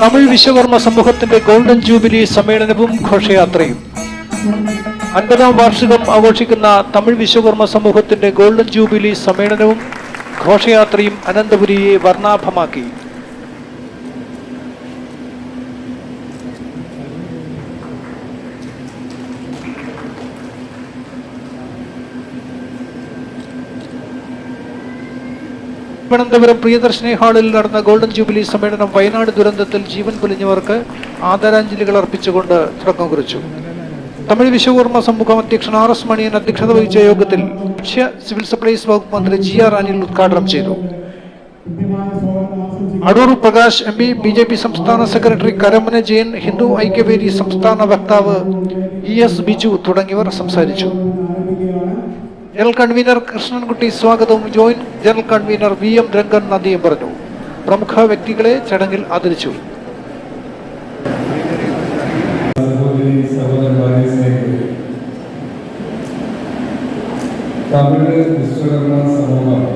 തമിഴ് വിശ്വകർമ്മ സമൂഹത്തിന്റെ golden jubilee സമ്മേളനവും ഘോഷയാത്രയും. അൻപതാം വാർഷികം ആഘോഷിക്കുന്ന തമിഴ് വിശ്വകർമ്മ സമൂഹത്തിന്റെ ഗോൾഡൻ ജൂബിലി സമ്മേളനവും ഘോഷയാത്രയും അനന്തപുരിയെ വർണാഭമാക്കി. തിരുവനന്തപുരം പ്രിയദർശിനി ഹാളിൽ നടന്ന ഗോൾഡൻ ജൂബിലി സമ്മേളനം വയനാട് ദുരന്തത്തിൽ ജീവൻ പൊലിഞ്ഞവർക്ക് ആദരാഞ്ജലികൾ അർപ്പിച്ചുകൊണ്ട് തുടക്കം കുറിച്ചു. തമിഴ് വിശ്വകർമ്മ സംമുഖം അധ്യക്ഷൻ ആർ എസ് മണിയൻ അധ്യക്ഷത വഹിച്ച യോഗത്തിൽ ഭക്ഷ്യ സിവിൽ സപ്ലൈസ് വകുപ്പ് മന്ത്രി ജി ആർ അനിൽ ഉദ്ഘാടനം ചെയ്തു. Adoor Prakash M P B J P സംസ്ഥാന സെക്രട്ടറി കരമന ജയൻ ഹിന്ദു ഐക്യവേദി സംസ്ഥാന വക്താവ് ഇ എസ് ബിജു തുടങ്ങിയവർ സംസാരിച്ചു. ജനറൽ കൺവീനർ കൃഷ്ണൻകുട്ടി സ്വാഗതവും. Joint general convener V M Rangan നന്ദിയും പറഞ്ഞു. പ്രമുഖ വ്യക്തികളെ ചടങ്ങിൽ ആദരിച്ചു. സമൂഹം.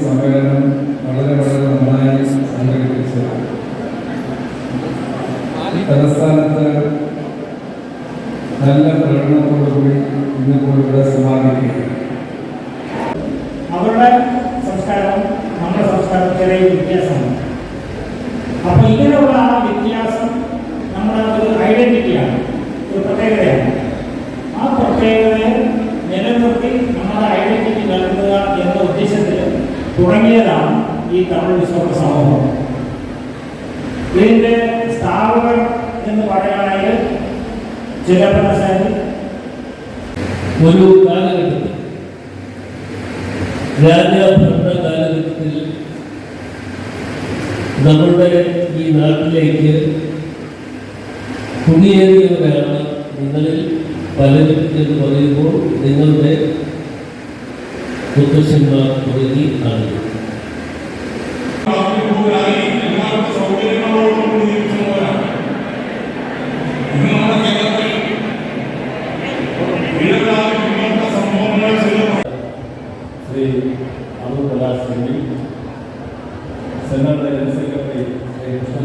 സമ്മേളനം വളരെ വളരെ നന്നായി തലസ്ഥാനത്ത് നല്ല പ്രകടനത്തോടുകൂടി ഇന്നിപ്പോൾ ഇവിടെ സമാപിക്കുകയാണ് അവരുടെ സംസ്കാരം നമ്മുടെ സംസ്കാരത്തിലെ വ്യത്യാസമാണ്. അപ്പോൾ ഇങ്ങനെയുള്ള ആ വ്യത്യാസം നമ്മുടെ ഒരു ഐഡന്റിറ്റിയാണ് ഒരു പ്രത്യേകതയാണ്. ആ പ്രത്യേകതയെ നിലനിർത്തി നമ്മുടെ ഐഡന്റിറ്റി നൽകുക എന്ന ഉദ്ദേശത്തിൽ തുടങ്ങിയതാണ് ഈ തമിഴ് വിശ്വ സമൂഹം. ഇതിന്റെ സ്ഥാപകർ എന്ന് പറയുകയാണെങ്കിൽ ചിലപ്പനശാലി ഒരു കാലഘട്ടത്തിൽ രാജഭരണ കാലഘട്ടത്തിൽ നമ്മുടെ ഈ നാട്ടിലേക്ക് കുടിയേറിയവരാണ് നിങ്ങളിൽ പലരും എന്ന് പറയുമ്പോൾ നിങ്ങളുടെ മുത്തശ്ശന്മാർ തുടങ്ങി ആളുകൾ Shri Anu Prakash Singh centre general secretary Shri Krishna